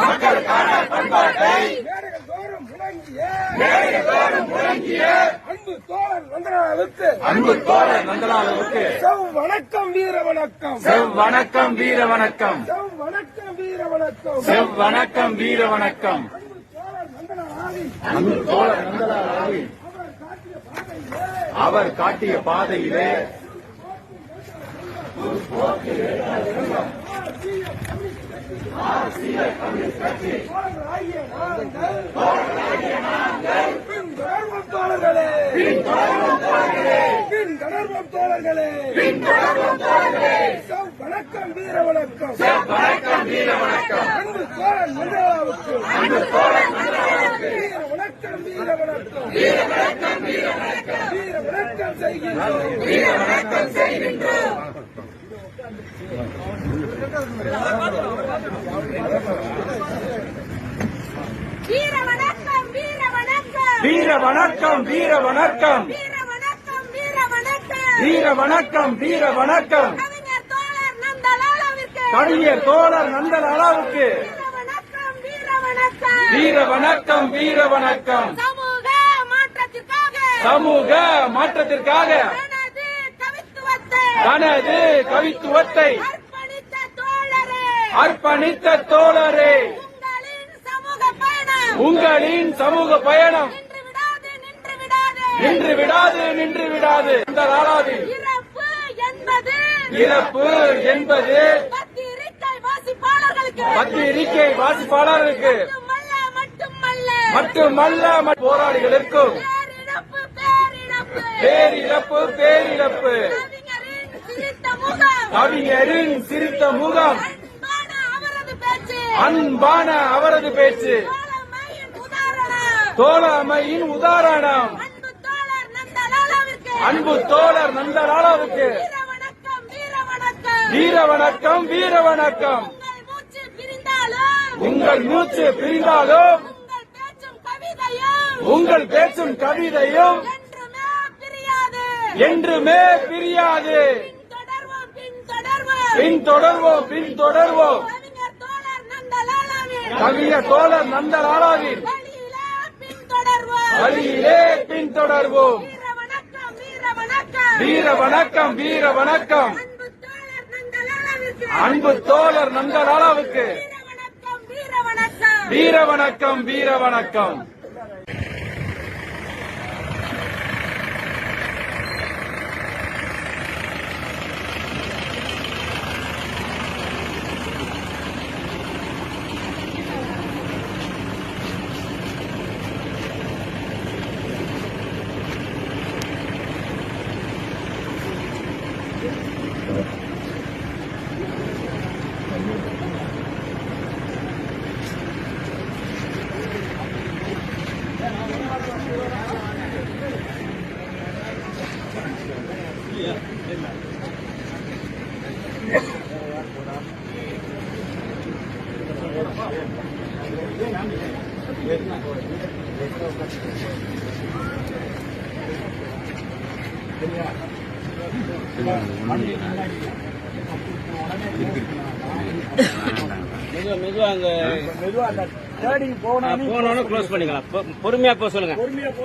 மக்களுக்கான பண்பாட்டை மேடைகள் தோறும் முழங்கிய மேடைகள் தோறும் முழங்கிய அன்பு தோழர் நந்தனாவுக்கு அன்பு தோழர் நந்தலாலுவுக்கு செவ் வணக்கம் வீர வணக்கம். செவ் வணக்கம் வீர வணக்கம். செவ் வணக்கம் வீர வணக்கம். செவ் வணக்கம் வீர வணக்கம். அன்பு தோழர் அவர் காட்டிய பாதையிலே தோழர்களே தோழர்களே வணக்கம் வீர வணக்கம் வணக்கம் வீர வணக்கம் அன்பு தோழன் வணக்கம் வீர வணக்கம். வீர வணக்கம் வீர வணக்கம் வீர வணக்கம் செய்கின்றோம் வீர வணக்கம் செய்கின்றோம். வீர வணக்கம் வீர வணக்கம். வீர வணக்கம் வீர வணக்கம். வீர வணக்கம் வீர வணக்கம். வீர வணக்கம் வீர வணக்கம். கவிஞர் தோழர் நந்தலாலாவிற்கு. கவிஞர் தோழர் நந்தலாலாவுக்கு வீர வணக்கம் வீர வணக்கம் வீர வணக்கம் வீர வணக்கம். சமூக மாற்றத்திற்காக. சமூக மாற்றத்திற்காக. தனது கவித்துவத்தை. அர்ப்பணித்த தோழரே. உங்களின் சமூக பயணம். நின்று விடாது நின்று விடாது. இந்த நாளாவில். இறப்பு என்பது. பத்திரிகை வாசிப்பாளர்களுக்கு. மட்டுமல்ல போராளிகளுக்கும். பேரிழப்பு பேரிழப்பு. கவிஞரின் சிரித்த முகம். அன்பான அவரது பேச்சு. தோழமையின் உதாரணம். அன்பு தோழர் நந்தலாலாவுக்கு. வீர வணக்கம் வீர வணக்கம். உங்கள் மூச்சு பிரிந்தாலும். உங்கள் பேசும் கவிதையும் என்றுமே பிரியாது. பின்தொடர்வோம் பின்தொடர்வோம். கவிஞர் தோழர் நந்தலாலாவின் வழியிலே பின்தொடர்வோம் வீர வணக்கம் வீர வணக்கம். அன்பு தோழர் நந்தலாலாவுக்கு வீர வணக்கம் வீர வணக்கம். மெதுவா அங்க மெதுவா போனோன்னு க்ளோஸ் பண்ணிக்கலாம். பொ- பொறுமையா போக சொல்லுங்க. பொறுமையா போ